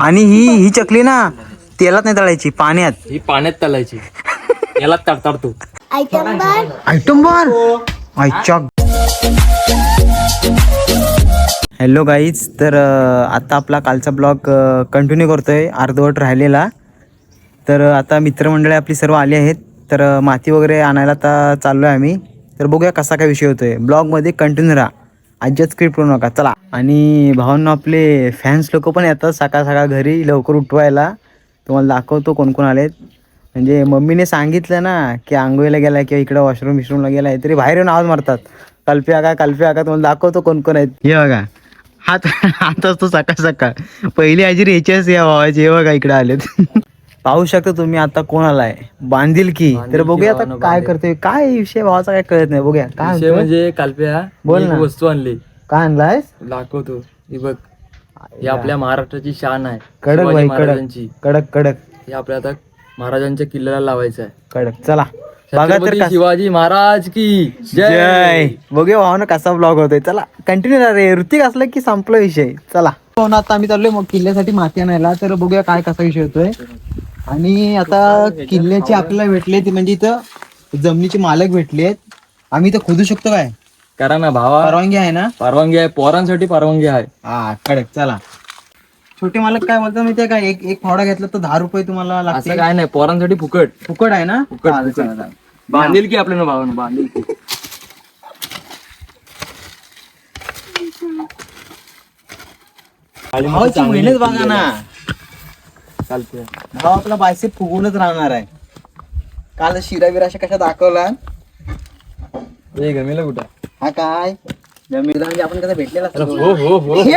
आणि ही ही चकली ना तेलात नाही तळायची पाण्यात. ही पाण्यात तलायची याला तडतडतो आयटम बार आयटम बार आयच्या हॅलो गाईज तर अं, आता आपला कालचा ब्लॉग कंटिन्यू करतोय. अर्धवट राहिलेला. तर अं, आता मित्रमंडळी आपली सर्व आली आहेत. तर अं, माती वगैरे आणायला आता चाललो आहे आम्ही. तर बघूया कसा काय विषय होतोय. ब्लॉगमध्ये कंटिन्यू राहा. आजच स्क्रिप्ट करू नका. चला. आणि भावांना आपले फॅन्स लोक पण येतात सकाळ सकाळ घरी लवकर उठवायला. तुम्हाला दाखवतो कोण कोण आलेत. म्हणजे मम्मीने सांगितलं ना की आंघोळीला गेला किंवा इकडं वॉशरूम विशरूमला गेला तरी बाहेर येऊन आवाज मारतात. कल्पे आका कल्पे आका तुम्हाला दाखवतो कोण कोण आहेत. हे बघा. हात हात असतो सकाळ सकाळ. पहिली हजेरी याच्याच या भावाची. हे बघा इकडे आलेत. पाहू शकता तुम्ही आता कोण आलाय बांधील की. तर बघूया आता काय करतोय. काय विषय भावाचा काय कळत नाही. बघूया. काय विषय म्हणतोय? म्हणजे कालप्या बोल ना. वस्तू आणली. काय आणलायस? दाखवतो. ही बघ. ही आपल्या महाराष्ट्राची शान आहे. कडक शिवाजी बाई कडक. महाराजांची. कडक कडक. हे आपल्या आता महाराजांच्या किल्ल्याला लावायचं आहे. कडक. चला. बघा तर छत्रपती कस- शिवाजी महाराज की जय. जय. बघूया भावना कसा ब्लॉग होतोय. चला. कंटिन्यू रे. ऋतिक असलं की संपला विषय. चला. हो ना आता आम्ही चाललोय मग किल्ल्यासाठी माती आणायला. तर बघूया काय कसा विषय होतोय. आणि आता किल्ल्याचे आपल्याला भेटले ते म्हणजे इथं जमिनीचे मालक भेटले आहेत. आम्ही इथं खोदू शकतो काय? करा ना भावा. परवानगी आहे ना? परवानगी आहे. पोरांसाठी परवानगी आहे. हा कडक. चला. छोटे मालक काय बोलतात माहितीये का? एक एक फावडा घेतला तर दहा रुपये तुम्हाला असं लागते काय नाही. पोरांसाठी फुकट. फुकट आहे ना? फुकट, चालेल, फुकट. चालेल. बांधील की आपल्याला भावानं? बांधील की. भावाची मेहनत बघा ना. चालते भाव आपला बायसेप फुगूनच राहणार आहे. काल शिरा बिरा अशा कशा दाखवला? हे गमीला कुठं? हा काय? जमीनला म्हणजे आपण कसं भेटलेला असतो. हो हो हो हे.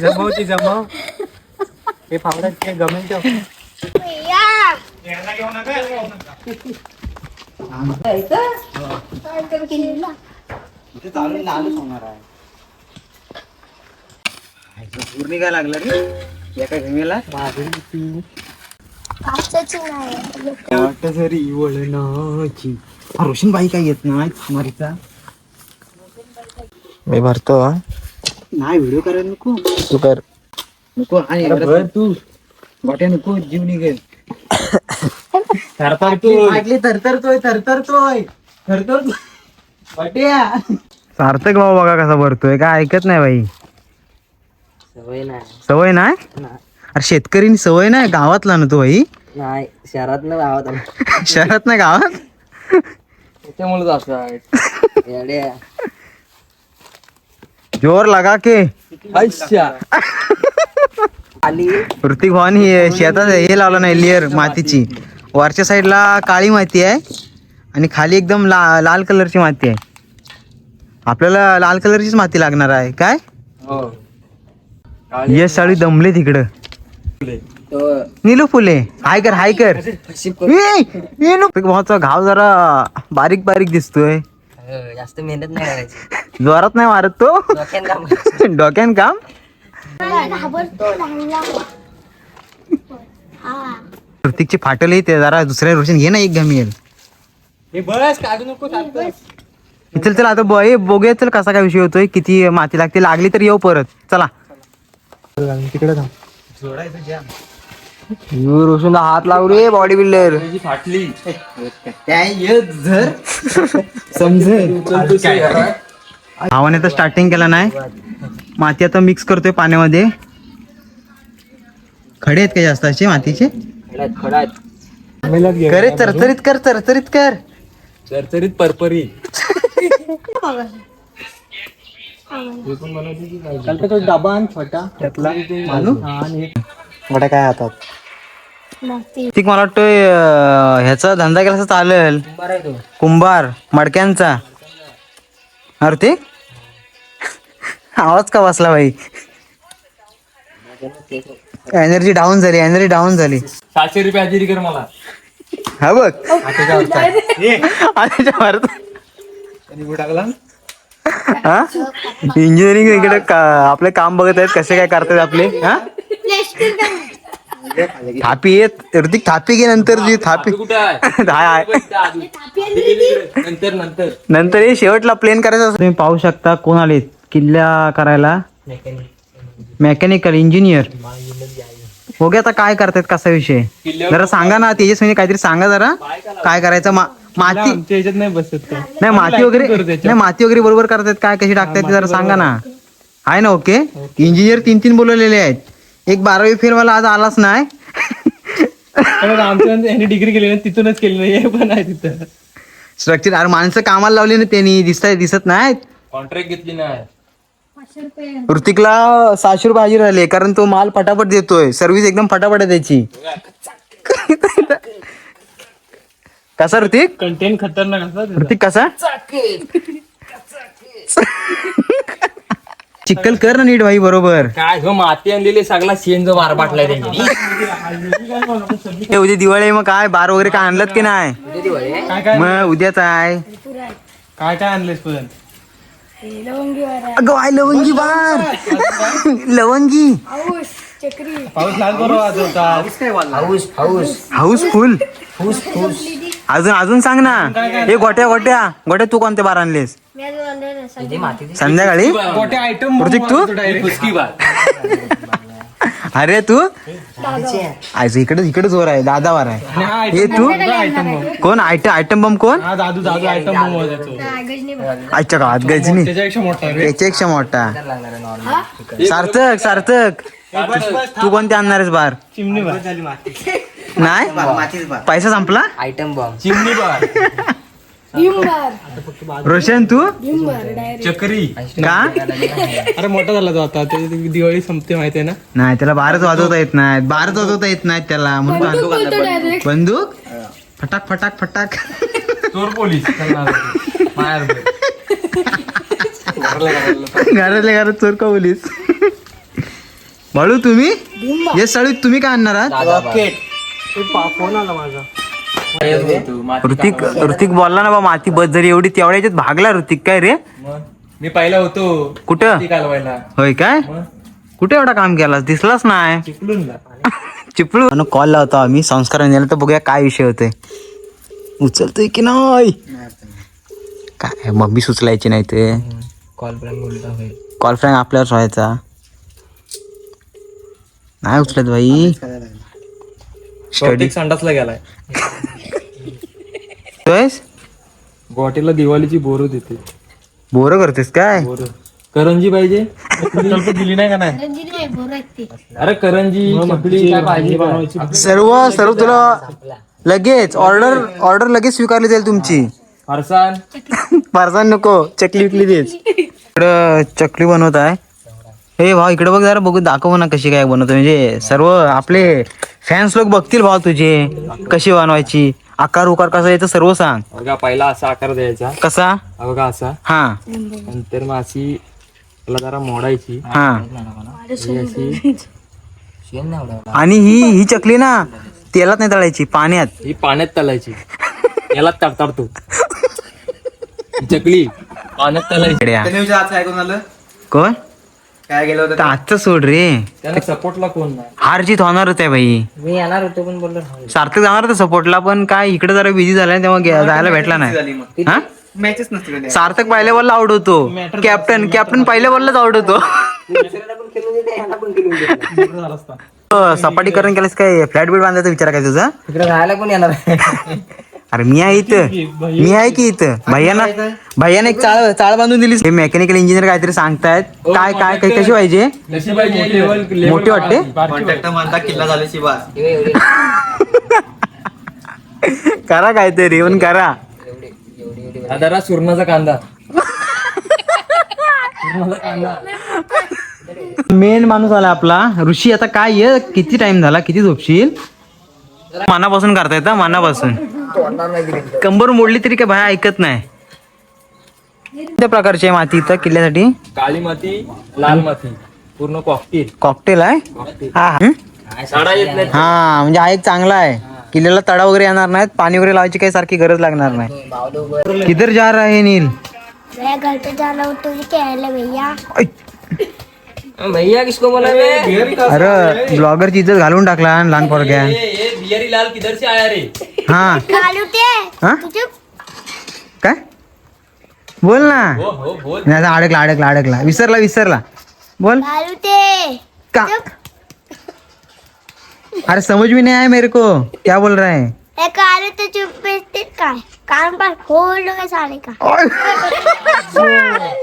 जमाव ती जमाव. हे फावड्यात ते गमेल ते इथे? चालून लालच होणार आहे. पूर्ण काय लागलं रे. एका जमीला काचाची नाही. वाटत जरी वळणाची. हा रोशनबाई काय येत नाही मारीचा मी भरतो नाही व्हिडिओ करायला नको. तू कर. नको आणि भर तू. गोट्या नको जीव निघेल. थरथरतोय थरथरतोय. थरथरतोय वाट्या सार्थक भाऊ बघा कसा भरतोय. काय ऐकत नाही बाई. सवय नाही. सवय नाही? अरे शेतकरी सवय नाही? गावातला ना तो भाई नाही शहरात न गावात? शहरात नाही गावात जोर लगा के. अच्छा ऋतिक भावानी हे शेतात हे लावलं नाही लेअर मातीची. वरच्या साईडला काळी माती आहे आणि खाली एकदम ला लाल कलरची माती आहे. आपल्याला लाल कलरचीच माती लागणार आहे. काय? हो. यश साळी दमले तिकडं. नीलू फुले. हाय कर हाय कर. भावाचा घाव जरा बारीक बारीक दिसतोय. जास्त मेहनत नाही करायची. जोरात नाही मारत तो. डोक्यान काम ऋतिकची फाटल येते जरा दुसऱ्या रोशन घे ना एक गमी येईल. हे बस काढू नको चल चल आता बघूया चल कसा काय विषय होतोय किती माती लागते लागली तर येऊ परत. चला. तिकडे रोशन हात लावू रे बॉडी बिल्डर फाटली. भावाने तर स्टार्टिंग केला नाही. माती आता मिक्स करतोय पाण्यामध्ये. खडे आहेत का जास्त असे मातीचे? करे चरचरीत कर चरचरीत कर. चरचरीत परपरी. डबा छोटा. त्यातला. काय हातात? ठीक मला वाटतोय ह्याचा धंदा केला असं चालेल. कुंभार मडक्यांचा. अरे ते आवाज का बसला भाई एनर्जी डाऊन झाली एनर्जी डाऊन झाली. सातशे रुपये हजेरी कर मला. हा बघ. आताच्या भारत हा? इंजिनिअरिंग इकडे आपले काम बघत आहेत कसे काय करतात आपले? हा? थापी येत. ऋतिक थापी घे नंतर जी थापी. कुठे आहे? हाय नंतर नंतर. नंतर हे शेवटला प्लेन करायचं असं तुम्ही पाहू शकता कोण आले किल्ल्या करायला. मेकॅनिकल इंजिनियर हो गया आता काय करतायत कसा विषय. जरा सांगा ना तेजस्विनी काहीतरी सांगा जरा. काय करायचं? मा- माती ह्याच्यात नाही बसत तो नाही माती वगैरे नाही माती वगैरे बरोबर करतायत काय कशी टाकतायत ते जरा सांगा ना. आहे ना ओके? इंजिनियर तीन तीन बोलवलेले आहेत. एक बारावी फेरवाला आज आलाच नाही. पण आमच्या यांनी डिग्री केली ना तिथूनच केली नाही. हे पण आहे तिथं. स्ट्रक्चर अरे माणसं कामाला लावली ना त्यांनी. दिसताय दिसत नाहीत. कॉन्ट्रॅक्ट घेतली नाही. पाचशे रुपये ऋतिकला सहाशे रुपये हजेरी राहिले कारण तो माल फटाफट देतोय. सर्व्हिस एकदम फटाफट आहे त्याची. कसा ऋतिक? कंटेंट खतरनाक असतात ऋतिक कसा? चिक्कल कर ना नीट भाई बरोबर. काय हो माती आणलेली सगळा शेण जो मार बाटलाय त्यांनी. ए, उद्या दिवाळी आहे, मग काय बार वगैरे काय आणलं की नाही? काय काय मग उद्याच आहे. काय काय आणलेस पण? वारा अगं आय लवंगी बार लवंगी. पाऊस लहान बरोबर वाजवतात. हाऊसफुल अजून अजून सांग ना. हे गोट्या गोट्या. गोट्या तू कोणते बार आणलेस? संध्याकाळी. आयटम तू? फुसकी बार. अरे तू? आयचं इकडे इकडे जोर आहे. दादा वार आहे. हे तू? आयटम कोण? आयटम आयटम बम कोण? हा दादू दादू आयटम बम हा. आजच्या गावात गजनी. त्याच्यापेक्षा मोठा रे. याच्यापेक्षा मोठा. सार्थक सार्थक. तू कोणते आणणार आहेस बार? चिमणी. नाही? पैसा संपला? चिमणी बार. भीमबार. रोशन तू? डायरेक्ट चक्री. का? अरे मोठा झाला तो आता. ते दिवाळी संपते माहिती आहे ना? नाही त्याला बारच वाजवता येत नाही बारच वाजवता येत नाही त्याला. म्हणून. डायरेक्ट बंदूक. फटाक फटाक फटाक. चोर पोलीस. मायार घरातल्या घरात चोर का बोलीस बाळू तुम्ही? ये साळू तुम्ही काय आणणार आहात? फोन आला माझा. ऋतिक ऋतिक बोलला ना बा माती बस जरी एवढी तेवढ्या याच्यात भागला ऋतिक काय रे? मी पहिला होतो. कुठं? होय काय? कुठे एवढा काम केलास? दिसलाच नाही. चिपळू कॉल लावतो आम्ही संस्कार नेला तर बघूया काय विषय होतोय. उचलतोय की नाही? काय मम्मी सुचलायची नाही ते. कॉल बोलता होईल कॉल फ्रँक आपल्यावर व्हायचा नाही उचलत भाई स्टडी संडासला गेलाय. गुवाहाटीला दिवाळीची बोर देते. बोर करतेस काय? बोर. करंजी पाहिजे? दिली नाही का नाही? गजनी नाही बोर आहेत ते. अरे करंजी चकली काय पाहिजे का? सर्व सर्व तुला लगेच ऑर्डर ऑर्डर लगेच स्वीकारली जाईल तुमची. फरसाण फारसा नको चकली विकली देच इकडं चकली बनवत आहे. हे भाऊ इकडे बघ जरा बघू दाखव ना कशी काय बनवतो. म्हणजे सर्व आपले फॅन्स लोक बघतील भाऊ तुझे कशी बनवायची. आकार उकार कसा याचं सर्व सांग. बघा पहिला असा आकार द्यायचा. कसा? हा बघा असा. हा. नंतर मग अशी त्याला जरा मोडायची. हा. ही अशी आणि ही ही चकली ना तेलात नाही तळायची पाण्यात. ही पाण्यात तळायची. याला तडतडतो ही चकली पाण्यात तळायची. इकडे कोण? काय गेलं होतं तर आजचं सोड रे. त्याला सपोर्टला कोण नाही? हार जीत होणारच आहे भाई मी येणार होतो पण बोललो सार्थक जाणार होता सपोर्टला पण काय इकडे जरा बिझी झालाय तेव्हा गे- जायला भेटला नाही. हा? नसते सार्थक पहिल्या बॉलला आउट होतो. कॅप्टन कॅप्टन पहिल्या बॉललाच आउट होतो. अ, सपाटीकरण केलंस काय? फ्लॅट बीट बांधायचा विचार काय तुझा? तिकडे राहायला कोण येणार? अरे मी आहे इथं. मी आहे की इथं. भैयाना भैयाने एक चाळ चाळ बांधून दिलीस हे मेकॅनिकल इंजिनियर काहीतरी सांगतायत. काय काय काय कशी पाहिजे? मोठी वाटते? करा काहीतरी पण करा. जरा सुरणाचा कांदा. मेन माणूस आला आपला. ऋषी आता काय ये किती टाइम झाला? किती झोपशील? मनापासून करता येतं मनापासून. कंबर मोडली तरी काय बाहेर ऐकत नाही. कोणत्या प्रकारची आहे माती इथं किल्ल्यासाठी? काळी माती लाल माती पूर्ण कॉकटेल. कॉकटेल आहे? हा हं? साडा येत नाही. हा म्हणजे हा एक चांगला आहे. किल्ल्याला तडा वगैरे येणार नाहीत पाणी वगैरे लावायची काही सारखी गरज लागणार नाही. किधर जा रहा है नील? मैं घर पे जाना हो तो खेळायला भैया। ऐ, भैया किसको बोला रे। अरे ब्लॉगरची इज्जत घालून टाकला आणि लहान पोरग्या। ये बिहारी लाल किधर से आया रे? हा। घालू ते हा? तुझे काय? बोल ना। हो हो बोल। नाही आता अडकला अडकला अडकला. विसरला विसरला. बोल. घालू ते का? अरे समझ में नहीं आया मेरे को. क्या बोल रहा है? चुप काय? कान पार खोल काय साले का?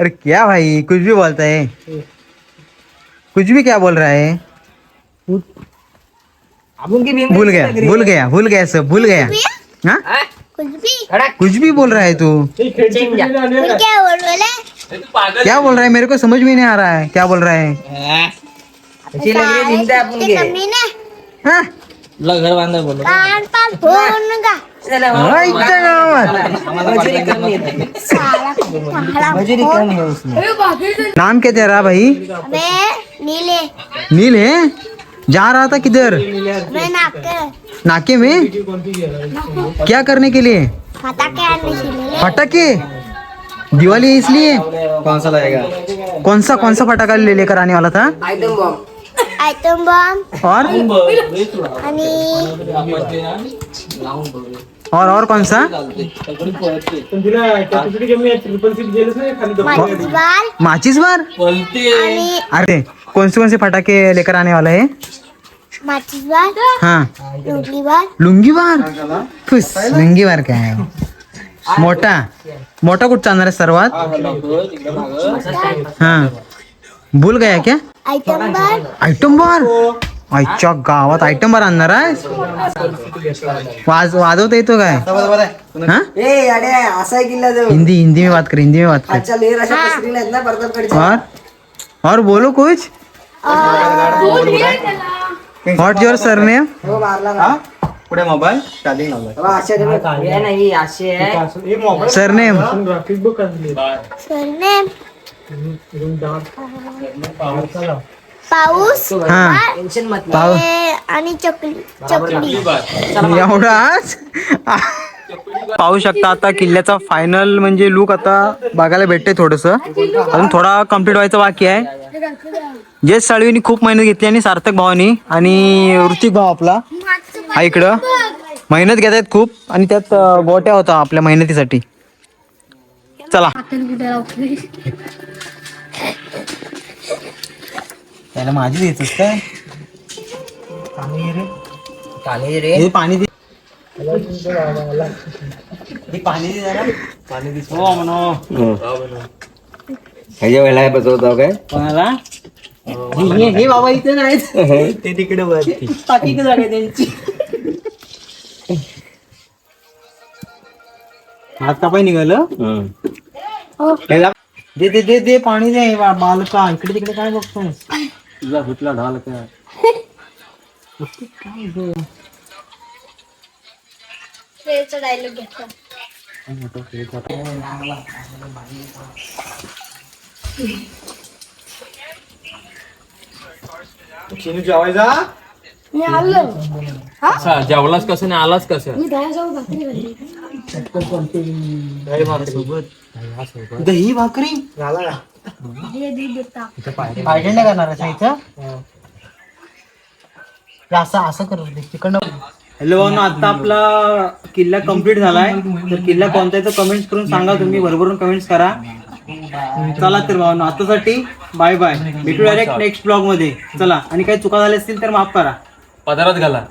अरे क्या भाई? कुछ भी बोलता है। कुछ भी क्या बोल रहा है? भूल गया भूल गया भूल गया सब भूल गया। हाँ? कुछ भी। कुछ भी बोल रहा है तू। क्या बोल बोले ए, क्या बोल रहा है? मेरे को समझ में नहीं आ रहा है। क्या बोल रहा है? ते कमी ने? हाँ? घर बांधा बोल कान पार खोल का हाँ, इतना गावात. साला काला खोल. नाम क्या तेरा भाई अबे नीले नील है जा रहा था किधर मैं नाके नाके में क्या करने के लिए फटाके आणले शिलेले फटाके दिवाली है इसलिए कौन सा लगेगा कौन सा कौन सा फटाका ले लेकर आने वाला था? आयटम बॉम्ब और? आणि और और कौन सा? माचीस बार अरे। कौन से कौन से फटाके लेकर आने वाला है? माचीस हाँ। लुंगी बार खुश लुंगी बार काय आहे मोठा मोठा कुठं चालणार आहे सर्वात? हा भूल गया क्या? आयटम बाल। आयटम बार आईच्या गावात आयटम बार आणणार आहे? वाज वाजवता येतो काय? हा? असा हिंदी हिंदी में बात कर हिंदी में बात कर. और? और बोलो कुछ? व्हाट योर सरनेम हो मारला ना पुढे मोबाईल चार्जिंग लावलाय अशा रे. नाही असे आहे. सरनेम ग्राफिक बुक आणली. सरनेम पाऊस हा. टेन्शन मत पाऊस. आणि चकली. चकली. एवढाच? पाहू शकता आता किल्ल्याचा फायनल म्हणजे लुक आता बघायला भेटते थोडस. अजून थोडा कंप्लीट व्हायचं बाकी आहे. जयेश साळवीनी खूप मेहनत घेतली आणि सार्थक भावानी आणि ऋतिक भाव आपला. हा इकडं. मेहनत घेत आहेत खूप आणि त्यात अं, गोट्या होता आपल्या मेहनतीसाठी. चला. त्याला माझी देतोस काय? पाणी रे. हे पाणी दे. हे पाणी दे जरा. पाणी दे. हो म्हणो. ह्याच्या वेळेला बसवतो काय? कोणाला? हे हे बाबा इथे नाहीत. ते तिकडे वरती. बाकी जागा त्यांची. हात कापाय निघालं. ह्याला- दे दे दे दे पाणी दे. बा- बालका इकडे तिकडे काय बघतोय तुझा फुटला ढाल काय डायलॉग घेतला मी आलो. कसा जेवलास कसं नाही आलास कसं मी दह्यासोबत भाकरी खाल्ली दही भाकरी. देता पायडल नाही करणार असं इथं? हे असं असं कर तिकडनं. हॅलो भाऊ आता आपला किल्ला कंप्लीट झालाय. तर किल्ला कोणता आहे तर कमेंट्स करून सांगा तुम्ही भरभरून कमेंट्स करा. चला तर भाऊ आतासाठी बाय बाय भेटू डायरेक्ट नेक्स्ट ब्लॉगमध्ये. चला आणि काही चुका झाल्या असतील तर माफ करा. पदारात घाला.